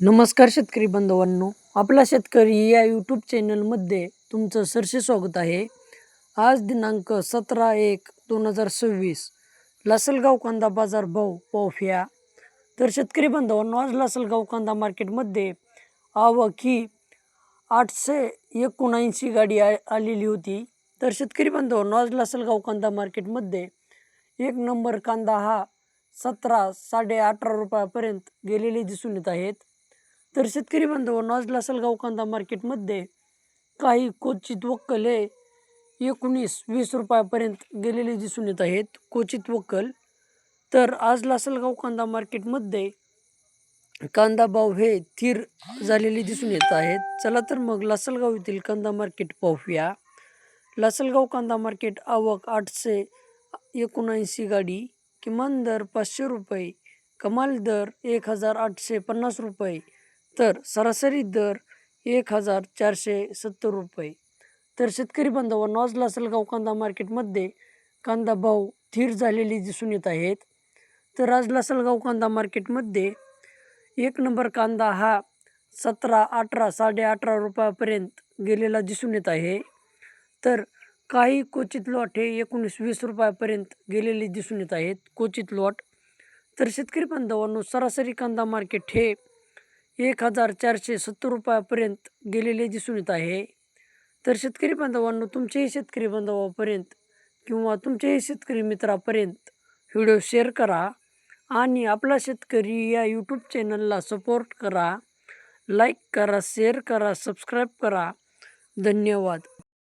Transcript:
नमस्कार शेतकरी बांधवांनो आपला शेतकरी या यूट्यूब चॅनलमध्ये तुमचं सरसे स्वागत आहे. आज दिनांक सतरा एक दोन हजार सव्वीस लासलगाव कांदा बाजार भाव पावफ्या तर शेतकरी बांधवांनो आज लासलगाव कांदा मार्केटमध्ये आवक ही आठशे एकोणऐंशी गाडी आ आलेली होती. तर शेतकरी बांधवांनो आज लासलगाव कांदा मार्केटमध्ये एक नंबर कांदा हा सतरा साडे अठरा रुपयापर्यंत गेलेले दिसून येत आहेत. तर शेतकरी बांधव आज लासलगाव कांदा मार्केटमध्ये काही क्वचित वक्कल हे एकोणीस वीस रुपयापर्यंत गेलेले दिसून येत आहेत. क्वचित वक्कल. तर आज लासलगाव कांदा मार्केटमध्ये कांदा भाव हे स्थिर झालेले दिसून येत आहेत. चला तर मग लासलगाव येथील कांदा मार्केट पाहूया. लासलगाव कांदा मार्केट आवक आठशे एकोणऐंशी गाडी किमान दर पाचशे रुपये कमाल दर एक हजार आठशे पन्नास रुपये तर सरासरी दर एक हजार चारशे सत्तर रुपये. तर शेतकरी बांधवांनो नॉज लासलगाव कांदा मार्केटमध्ये कांदा भाव स्थिर झालेले दिसून येत आहेत. तर आज लासलगाव कांदा मार्केटमध्ये एक नंबर कांदा हा सतरा अठरा साडे अठरा रुपयापर्यंत गेलेला दिसून येत आहे. तर काही क्वचित लॉट हे एकोणीस वीस रुपयापर्यंत गेलेले दिसून येत आहेत. क्वचित लॉट. तर शेतकरी बांधवांनो सरासरी कांदा मार्केट हे एक हजार चारशे सत्तर रुपयापर्यंत गेलेले दिसून येत आहे. तर शेतकरी बांधवांनो तुमच्याही शेतकरी बांधवापर्यंत किंवा तुमच्याही शेतकरी मित्रापर्यंत व्हिडिओ शेअर करा आणि आपला शेतकरी या यूट्यूब चॅनलला सपोर्ट करा. लाईक करा शेअर करा सबस्क्राईब करा. धन्यवाद.